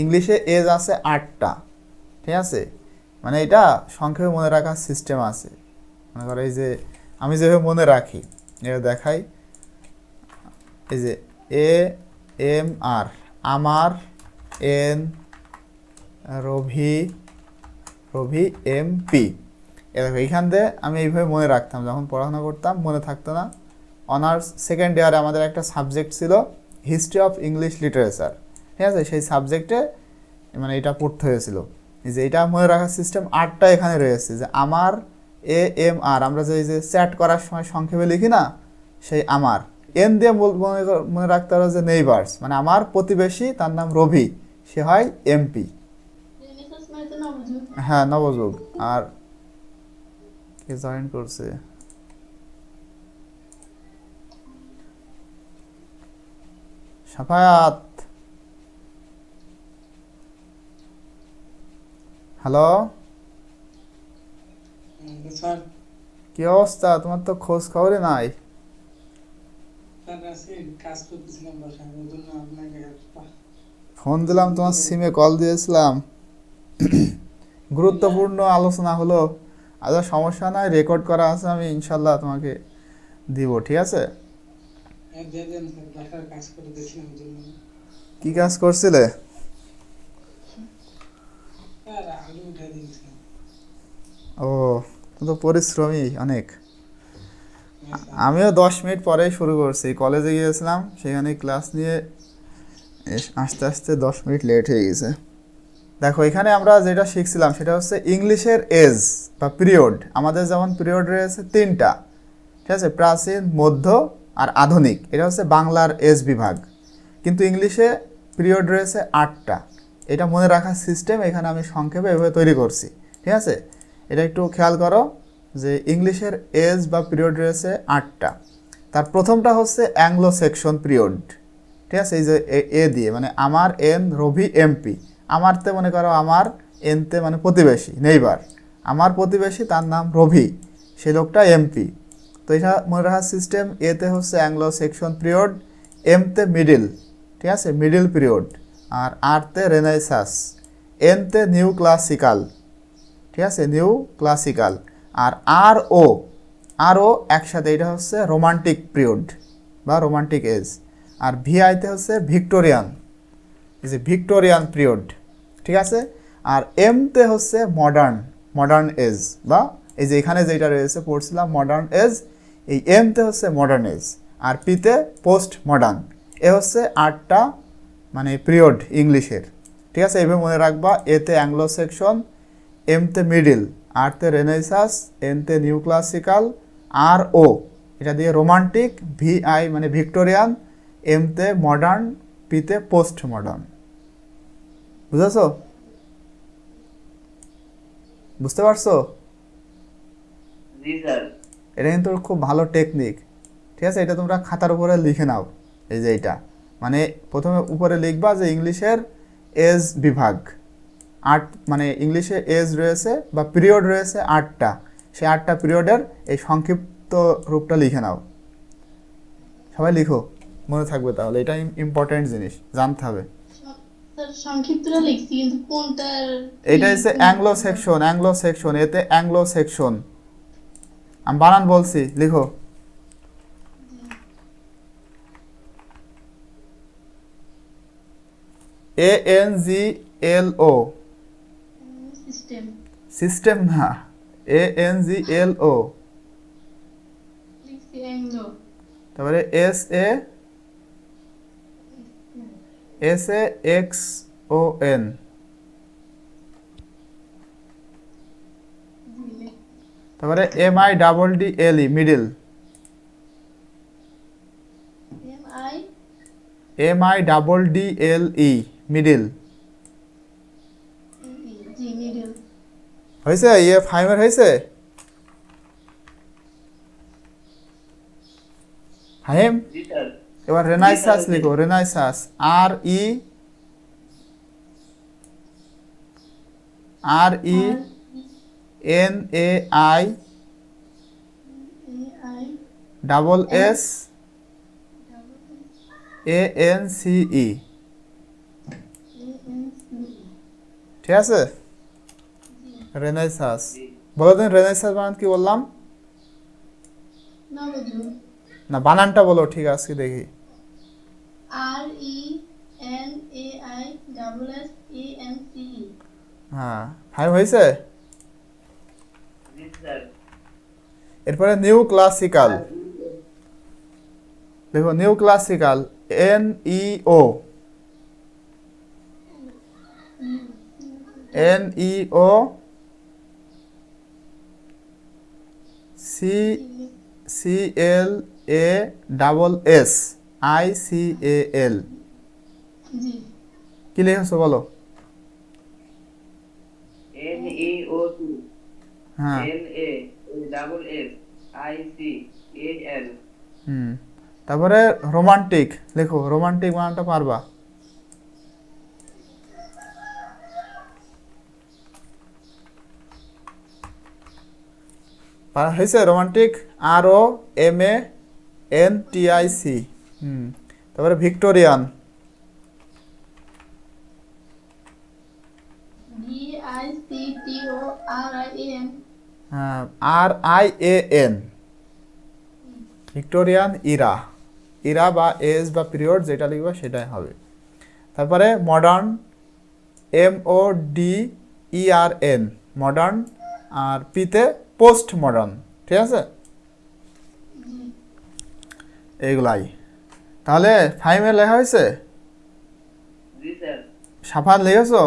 ইংলিশে এজ আছে আটটা, ঠিক আছে? মানে এটা সংক্ষেপে মনে রাখার সিস্টেম আছে। মনে করো এই যে, আমি যেভাবে মনে রাখি এটা দেখাই। এই যে, এ, এম, আর, আমার, এন রভি রভি এম, পি। এ দেখো এইখান দিয়ে আমি এইভাবে মনে রাখতাম, যখন পড়াশোনা করতাম, মনে থাকতো না। অনার্স সেকেন্ড ইয়ারে আমাদের একটা সাবজেক্ট ছিল হিস্ট্রি অফ ইংলিশ লিটারেচার ঠিক আছে? সেই সাবজেক্টে মানে এটা পড়তে হয়েছিল। যে এটা মনে রাখার সিস্টেম আটটা এখানে রয়েছে। যে আমার, এ, এম, আর। আমরা যে যে চ্যাট করার সময় সংক্ষেপে লিখি না, সেই আমার। এন দিয়ে মনে মনে রাখতে হবে যে নেইবার্স মানে আমার প্রতিবেশী, তার নাম রবি। সে হয় এমপি হ্যাঁ নবযুগ। আর কে জয়েন করছে? সাফায়াত! হ্যালো? কি অবস্থা? তোমার তো খোঁজ খবরই নাই। ফোন দিলাম তোমার সিমে কল দিয়েছিলাম। গুরুত্বপূর্ণ আলোচনা হলো আচ্ছা সমস্যা নাই রেকর্ড করা আছে আমি ইনশাল্লাহ তোমাকে দিব ঠিক আছে? হ্যাঁ কি কাজ করছিলে? ও, তো পরিশ্রমী অনেক। আমিও দশ মিনিট পরেই শুরু করছি। কলেজে গিয়েছিলাম, সেখানে ক্লাস নিয়ে আস্তে আস্তে দশ মিনিট লেট হয়ে গেছে। দেখো, এখানে আমরা যেটা শিখছিলাম, সেটা হচ্ছে ইংলিশের এজ বা পিরিয়ড। আমাদের যেমন পিরিয়ড রয়েছে তিনটা, ঠিক আছে? প্রাচীন, মধ্য আর আধুনিক। এটা হচ্ছে বাংলার এজ বিভাগ। কিন্তু ইংলিশে পিরিয়ড রয়েছে আটটা। এটা মনে রাখার সিস্টেম এখানে আমি সংক্ষেপে এভাবে তৈরি করছি, ঠিক আছে? এটা একটু খেয়াল করো যে ইংলিশের এজ বা পিরিয়ড রয়েছে আটটা। তার প্রথমটা হচ্ছে অ্যাংলো সেকশন পিরিয়ড। ঠিক আছে? এই যে এ- দিয়ে মানে আমার, এন, রবি, এমপি। আমারতে মনে করো আমার, এনতে মানে প্রতিবেশী, নেইবার। আমার প্রতিবেশী, তার নাম রবি। সেই লোকটা এমপি। তো এটা মনে রাখার সিস্টেম, এতে হচ্ছে অ্যাংলো সেকশন পিরিয়ড, এমতে মিডিল। ঠিক আছে? Middle period. আর আরতে রেনাইসাস এনতে নিউ ক্লাসিক্যাল। ঠিক আছে? নিউ ক্লাসিক্যাল আর আর ও আর ও একসাথে, এটা হচ্ছে রোমান্টিক পিরিয়ড বা রোমান্টিক এজ আর ভিআইতে হচ্ছে ভিক্টোরিয়ান এই যে ভিক্টোরিয়ান পিরিয়ড ঠিক আছে? আর এমতে হচ্ছে মডার্ন মডার্ন এজ বা এই যে এখানে যেটা রয়েছে, পড়ছিলাম মডার্ন এজ এই এমতে হচ্ছে মডার্ন এজ আর পিতে পোস্ট মডার্ন এ হচ্ছে আটটা মানে পিরিয়ড ইংলিশের, ঠিক আছে? এভাবে মনে রাখবা এতে অ্যাংলো সেকশন এমতে মিডিল আরতে রেনেসাস এনতে নিউ ক্লাসিক্যাল আর ও এটা দিয়ে রোমান্টিক ভি আই মানে ভিক্টোরিয়ান এমতে মডার্ন পিতে পোস্ট মডার্ন বুঝেছ? বুঝতে পারছ? এটা কিন্তু খুব ভালো টেকনিক। ঠিক আছে এটা তোমরা খাতার উপরে লিখে নাও এই যে এটা মানে প্রথমে উপরে লিখবা যে ইংলিশের এজ বিভাগ। আট মানে ইংলিশে এজ রয়েছে বা পিরিয়ড রয়েছে আটটা। সেই আটটা পিরিয়ডের এই সংক্ষিপ্ত রূপটা লিখে নাও। সবাই লিখো মনে থাকবে তাহলে। এটা ইম্পর্টেন্ট জিনিস জানতে হবে। এইটা হচ্ছে অ্যাংলো সেকশন অ্যাংলো সেকশন এতে অ্যাংলো সেকশন আমি বানান বলছি লিখো। A N G L O system system না A N G L O তারপরে S A S A X O N তারপরে M I double D L E middle M I double D L E middle G middle হয়েছে? ইয়ে ফাইভের হয়েছে? ফাহিম? এবার রেনাইসাস লিখো renaissance R E R E N A I double S A N C E ঠিক আছে? Renaissance বলো দিন রেনেসাস বানান কি বললাম? না বানানটা বলো ঠিক আছে দেখি। R E N A I double S A N C হ্যাঁ ফাইভ হয়েছে? এরপরে নিউ ক্লাসিক্যাল দেখো neo classical N E O N E O C C L A double S I C A L কি লিখেছো বলো? N E O two হ্যাঁ। N A double S I C A L হুম। তারপরে romantic লেখো romantic বানানটা পারবা। হয়েছে romantic R O M A N T I C হুম তারপরে Victorian. R I A N Victorian era. Era বা age বা period যেটা লিখবে সেটাই হবে। তারপরে modern M O D E R N modern আর পিতে পোস্ট মডার্ন ঠিক আছে? এগুলাই এইগুলাই। তাহলে ফাইমে লেখা হয়েছে? সাফার লিখেছো?